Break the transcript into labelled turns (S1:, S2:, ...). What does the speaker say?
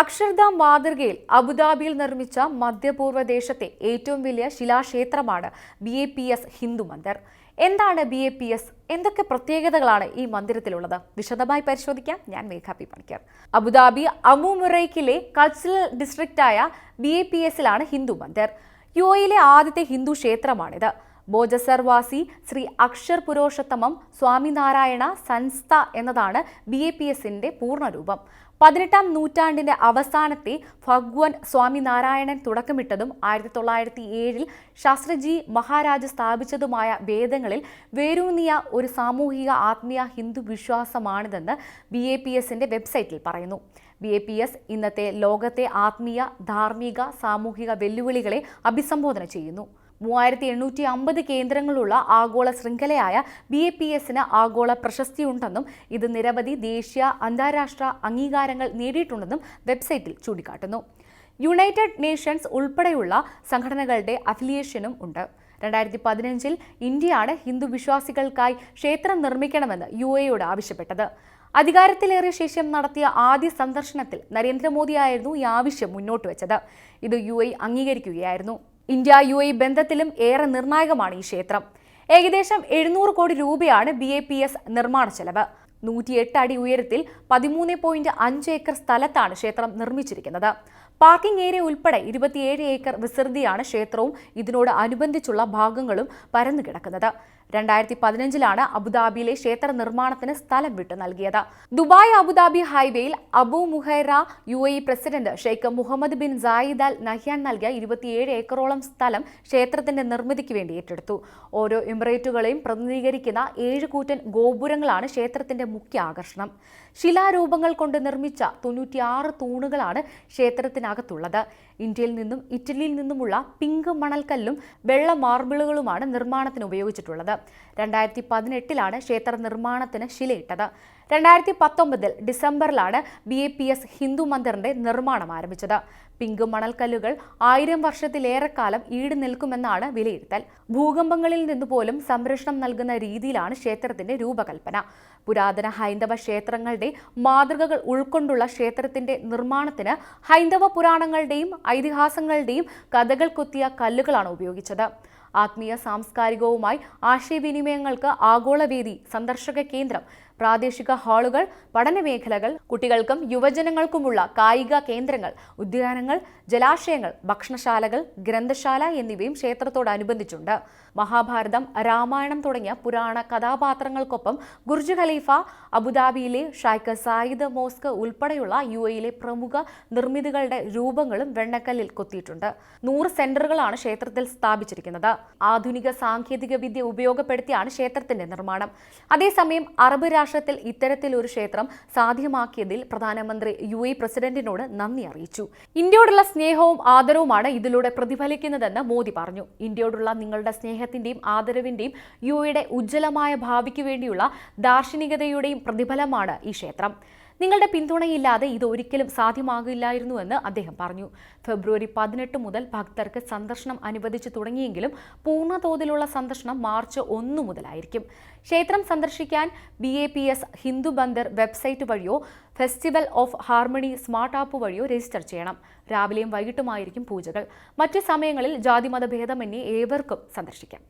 S1: അക്ഷർധാം മാതൃകയിൽ അബുദാബിയിൽ നിർമ്മിച്ച മധ്യപൂർവ ദേശത്തെ ഏറ്റവും വലിയ ശിലാക്ഷേത്രമാണ് B A P S Hindu Mandir. എന്താണ് ബി എ പി എസ് എന്തൊക്കെ പ്രത്യേകതകളാണ് ഈ മന്ദിരത്തിലുള്ളത്? വിശദമായി പരിശോധിക്കാം. ഞാൻ മേഘ പണിക്കർ. അബുദാബി അമുമുറൈക്കിലെ കൾച്ചറൽ ഡിസ്ട്രിക്റ്റായ ബി എ പി എസിലാണ് ഹിന്ദു മന്ദിർ. യു എയിലെ ആദ്യത്തെ ഹിന്ദു ക്ഷേത്രമാണിത്. ബോജസർവാസി ശ്രീ അക്ഷർ പുരോഷത്തമം സ്വാമിനാരായണ സൻസ്ഥ എന്നതാണ് ബി എ പി എസിന്റെ പൂർണരൂപം പതിനെട്ടാം നൂറ്റാണ്ടിന്റെ അവസാനത്തെ ഭഗവൻ സ്വാമിനാരായണൻ തുടക്കമിട്ടതും ആയിരത്തി തൊള്ളായിരത്തി ഏഴിൽ ശാസ്ത്രജി മഹാരാജ് സ്ഥാപിച്ചതുമായ വേദങ്ങളിൽ വേരൂന്നിയ ഒരു സാമൂഹിക ആത്മീയ ഹിന്ദു വിശ്വാസമാണിതെന്ന് ബി എ പി എസിന്റെ വെബ്സൈറ്റിൽ പറയുന്നു. ബി എ പി എസ് ഇന്നത്തെ ലോകത്തെ ആത്മീയ ധാർമ്മിക സാമൂഹിക വെല്ലുവിളികളെ അഭിസംബോധന ചെയ്യുന്നു. മൂവായിരത്തി എണ്ണൂറ്റി അമ്പത് കേന്ദ്രങ്ങളുള്ള ആഗോള ശൃംഖലയായ ബി എ പി എസിന് ആഗോള പ്രശസ്തിയുണ്ടെന്നും ഇത് നിരവധി ദേശീയ അന്താരാഷ്ട്ര അംഗീകാരങ്ങൾ നേടിയിട്ടുണ്ടെന്നും വെബ്സൈറ്റിൽ ചൂണ്ടിക്കാട്ടുന്നു. യുണൈറ്റഡ് നേഷൻസ് ഉൾപ്പെടെയുള്ള സംഘടനകളുടെ അഫിലിയേഷനും ഉണ്ട്. രണ്ടായിരത്തി പതിനഞ്ചിൽ ഇന്ത്യയാണ് ഹിന്ദു വിശ്വാസികൾക്കായി ക്ഷേത്രം നിർമ്മിക്കണമെന്ന് യു എയോട് ആവശ്യപ്പെട്ടത്. അധികാരത്തിലേറിയ ശേഷം നടത്തിയ ആദ്യ സന്ദർശനത്തിൽ നരേന്ദ്രമോദിയായിരുന്നു ഈ ആവശ്യം മുന്നോട്ട് വെച്ചത് ഇത് യു അംഗീകരിക്കുകയായിരുന്നു. ഇന്ത്യ യു എ ബന്ധത്തിലും ഏറെ നിർണായകമാണ് ഈ ക്ഷേത്രം. ഏകദേശം എഴുന്നൂറ് കോടി രൂപയാണ് ബി എ പി എസ് നിർമ്മാണ ചെലവ്. നൂറ്റിയെട്ട് അടി ഉയരത്തിൽ പതിമൂന്ന് പോയിന്റ് അഞ്ച് ഏക്കർ സ്ഥലത്താണ് ക്ഷേത്രം നിർമ്മിച്ചിരിക്കുന്നത്. പാർക്കിംഗ് ഏരിയ ഉൾപ്പെടെ ഇരുപത്തിയേഴ് ഏക്കർ വിസ്തൃതിയാണ് ക്ഷേത്രവും ഇതിനോട് അനുബന്ധിച്ചുള്ള ഭാഗങ്ങളും പരന്നു കിടക്കുന്നത് രണ്ടായിരത്തി പതിനഞ്ചിലാണ് അബുദാബിയിലെ ക്ഷേത്ര നിർമ്മാണത്തിന് സ്ഥലം വിട്ടു നൽകിയത്. ദുബായ് അബുദാബി ഹൈവേയിൽ Abu Mureikhah U A president Sheikh Mohamed bin Zayed Al Nahyan നൽകിയ ഇരുപത്തിയേഴ് ഏക്കറോളം സ്ഥലം ക്ഷേത്രത്തിന്റെ നിർമ്മിതിക്ക് വേണ്ടി ഏറ്റെടുത്തു. ഓരോ എമിറേറ്റുകളെയും പ്രതിനിധീകരിക്കുന്ന ഏഴ് കൂറ്റൻ ഗോപുരങ്ങളാണ് ക്ഷേത്രത്തിന്റെ മുഖ്യ ആകർഷണം. ശിലാരൂപങ്ങൾ കൊണ്ട് നിർമ്മിച്ച തൊണ്ണൂറ്റിയാറ് തൂണുകളാണ് ക്ഷേത്രത്തിനകത്തുള്ളത്. ഇന്ത്യയിൽ നിന്നും ഇറ്റലിയിൽ നിന്നുമുള്ള പിങ്ക് മണൽക്കല്ലും വെള്ള മാർബിളുകളുമാണ് നിർമ്മാണത്തിന് ഉപയോഗിച്ചിട്ടുള്ളത്. രണ്ടായിരത്തി പതിനെട്ടിലാണ് ക്ഷേത്ര നിർമ്മാണത്തിന് ശിലയിട്ടത്. രണ്ടായിരത്തി പത്തൊമ്പതിൽ ഡിസംബറിലാണ് B A P S Hindu മന്ദിറിന്റെ നിർമ്മാണം ആരംഭിച്ചത്. പിങ്ക് മണൽക്കല്ലുകൾ ആയിരം വർഷത്തിലേറെക്കാലം ഈട് നിൽക്കുമെന്നാണ് വിലയിരുത്തൽ. ഭൂകമ്പങ്ങളിൽ നിന്ന് പോലും സംരക്ഷണം നൽകുന്ന രീതിയിലാണ് ക്ഷേത്രത്തിന്റെ രൂപകൽപ്പന. പുരാതന ഹൈന്ദവ ക്ഷേത്രങ്ങളുടെ മാതൃകകൾ ഉൾക്കൊണ്ടുള്ള ക്ഷേത്രത്തിന്റെ നിർമ്മാണത്തിന് ഹൈന്ദവ പുരാണങ്ങളുടെയും ഐതിഹാസങ്ങളുടെയും കഥകൾ കൊത്തിയ കല്ലുകളാണ് ഉപയോഗിച്ചത്. ആത്മീയ സാംസ്കാരികവുമായി ആശയവിനിമയങ്ങൾക്ക് ആഗോളവേദി സന്ദർശക കേന്ദ്രം പ്രാദേശിക ഹാളുകൾ പഠനമേഖലകൾ കുട്ടികൾക്കും യുവജനങ്ങൾക്കുമുള്ള കായിക കേന്ദ്രങ്ങൾ ഉദ്യാനങ്ങൾ ജലാശയങ്ങൾ ഭക്ഷണശാലകൾ ഗ്രന്ഥശാല എന്നിവയും ക്ഷേത്രത്തോടനുബന്ധിച്ചുണ്ട്. മഹാഭാരതം രാമായണം തുടങ്ങിയ പുരാണ കഥാപാത്രങ്ങൾക്കൊപ്പം ഗുർജ് ഖലീഫ അബുദാബിയിലെ ഷൈഖ് സായിദ് മോസ്ക് ഉൾപ്പെടെയുള്ള യു എയിലെ പ്രമുഖ നിർമ്മിതികളുടെ രൂപങ്ങളും വെണ്ണക്കല്ലിൽ കൊത്തിയിട്ടുണ്ട്. നൂറ് സെന്ററുകളാണ് ക്ഷേത്രത്തിൽ സ്ഥാപിച്ചിരിക്കുന്നത്. ആധുനിക സാങ്കേതിക വിദ്യ ഉപയോഗപ്പെടുത്തിയാണ് ക്ഷേത്രത്തിന്റെ നിർമ്മാണം. അതേസമയം അറബ് രാഷ്ട്രത്തിൽ ഇത്തരത്തിലൊരു ക്ഷേത്രം സാധ്യമാക്കിയതിൽ പ്രധാനമന്ത്രി യു എ പ്രസിഡന്റിനോട് നന്ദി അറിയിച്ചു. ഇന്ത്യയോടുള്ള സ്നേഹവും ആദരവുമാണ് ഇതിലൂടെ പ്രതിഫലിക്കുന്നതെന്ന് മോദി പറഞ്ഞു. ഇന്ത്യയോടുള്ള നിങ്ങളുടെ സ്നേഹത്തിന്റെയും ആദരവിന്റെയും യു എയുടെ ഉജ്ജ്വലമായ ഭാവിക്ക് വേണ്ടിയുള്ള ദാർശനികതയുടെയും പ്രതിഫലമാണ് ഈ ക്ഷേത്രം. നിങ്ങളുടെ പിന്തുണയില്ലാതെ ഇത് ഒരിക്കലും സാധ്യമാകില്ലായിരുന്നുവെന്ന് അദ്ദേഹം പറഞ്ഞു. ഫെബ്രുവരി പതിനെട്ട് മുതൽ ഭക്തർക്ക് സന്ദർശനം അനുവദിച്ചു തുടങ്ങിയെങ്കിലും പൂർണ തോതിലുള്ള സന്ദർശനം മാർച്ച് ഒന്ന് മുതലായിരിക്കും. ക്ഷേത്രം സന്ദർശിക്കാൻ B A P S Hindu Mandir website വഴിയോ festival of harmony smart app വഴിയോ രജിസ്റ്റർ ചെയ്യണം. രാവിലെയും വൈകിട്ടുമായിരിക്കും പൂജകൾ. മറ്റ് സമയങ്ങളിൽ ജാതിമത ഭേദമന്യേ ഏവർക്കും സന്ദർശിക്കാം.